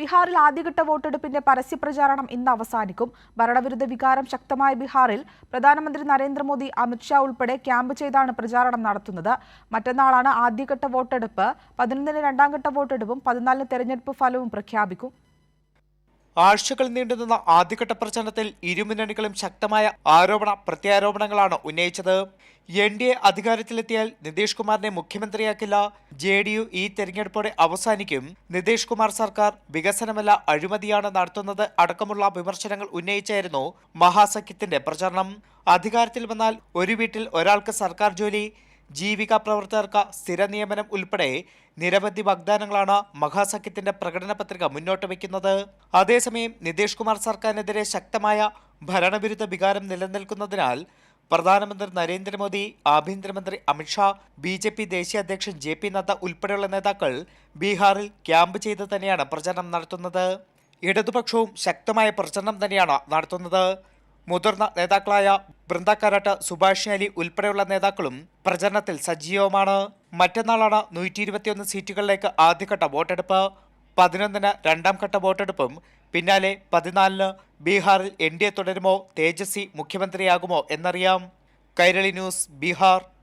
ബീഹാറിൽ ആദ്യഘട്ട വോട്ടെടുപ്പിന്റെ പരസ്യപ്രചാരണം ഇന്ന് അവസാനിക്കും. ഭരണവിരുദ്ധ വികാരം ശക്തമായ ബീഹാറിൽ പ്രധാനമന്ത്രി നരേന്ദ്രമോദി അമിത്ഷാ ഉൾപ്പെടെ ക്യാമ്പ് ചെയ്താണ് പ്രചാരണം നടത്തുന്നത്. മറ്റന്നാളാണ് ആദ്യഘട്ട വോട്ടെടുപ്പ്. പതിനൊന്നിന് രണ്ടാം ഘട്ട വോട്ടെടുപ്പും പതിനാലിന് തെരഞ്ഞെടുപ്പ് ഫലവും പ്രഖ്യാപിക്കും. ആഴ്ചകൾ നീണ്ടുനിന്ന ആദ്യഘട്ട പ്രചരണത്തിൽ ഇരുമുന്നണികളും ശക്തമായ ആരോപണ പ്രത്യാരോപണങ്ങളാണ് ഉന്നയിച്ചത്. എൻ ഡി എ അധികാരത്തിലെത്തിയാൽ നിതീഷ് കുമാറിനെ മുഖ്യമന്ത്രിയാക്കില്ല. ജെ ഡി യു ഈ തെരഞ്ഞെടുപ്പോടെ അവസാനിക്കും. നിതീഷ് കുമാർ സർക്കാർ വികസനമല്ല അഴിമതിയാണ് നടത്തുന്നത് അടക്കമുള്ള വിമർശനങ്ങൾ ഉന്നയിച്ചായിരുന്നു മഹാസഖ്യത്തിന്റെ പ്രചരണം. അധികാരത്തിൽ വന്നാൽ ഒരു വീട്ടിൽ ഒരാൾക്ക് സർക്കാർ ജോലി ജീവിക പ്രവർത്തകർക്ക് സ്ഥിര നിയമനം ഉൾപ്പെടെ നിരവധി വാഗ്ദാനങ്ങളാണ് മഹാസഖ്യത്തിന്റെ പ്രകടന പത്രിക മുന്നോട്ട് വയ്ക്കുന്നത്. അതേസമയം നിതീഷ് കുമാർ സർക്കാരിനെതിരെ ശക്തമായ ഭരണവിരുദ്ധ വികാരം നിലനിൽക്കുന്നതിനാൽ പ്രധാനമന്ത്രി നരേന്ദ്രമോദി ആഭ്യന്തരമന്ത്രി അമിത്ഷാ ബി ജെ പി ദേശീയ അധ്യക്ഷൻ ജെ പി നദ്ദ ഉൾപ്പെടെയുള്ള നേതാക്കൾ ബീഹാറിൽ ക്യാമ്പ് ചെയ്ത് തന്നെയാണ് പ്രചരണം നടത്തുന്നത്. ഇടതുപക്ഷവും ശക്തമായ പ്രചരണം തന്നെയാണ് നടത്തുന്നത്. മുതിർന്ന നേതാക്കളായ ബൃന്ദ കാരാട്ട് സുഭാഷ് അലി ഉൾപ്പെടെയുള്ള നേതാക്കളും പ്രചരണത്തിൽ സജീവമാണ്. മറ്റന്നാളാണ് നൂറ്റി ഇരുപത്തിയൊന്ന് സീറ്റുകളിലേക്ക് ആദ്യഘട്ട വോട്ടെടുപ്പ്. പതിനൊന്നിന് രണ്ടാം ഘട്ട വോട്ടെടുപ്പും പിന്നാലെ പതിനാലിന് ബീഹാറിൽ എൻ ഡി എ തുടരുമോ തേജസ്വി മുഖ്യമന്ത്രിയാകുമോ എന്നറിയാം. കൈരളി ന്യൂസ് ബീഹാർ.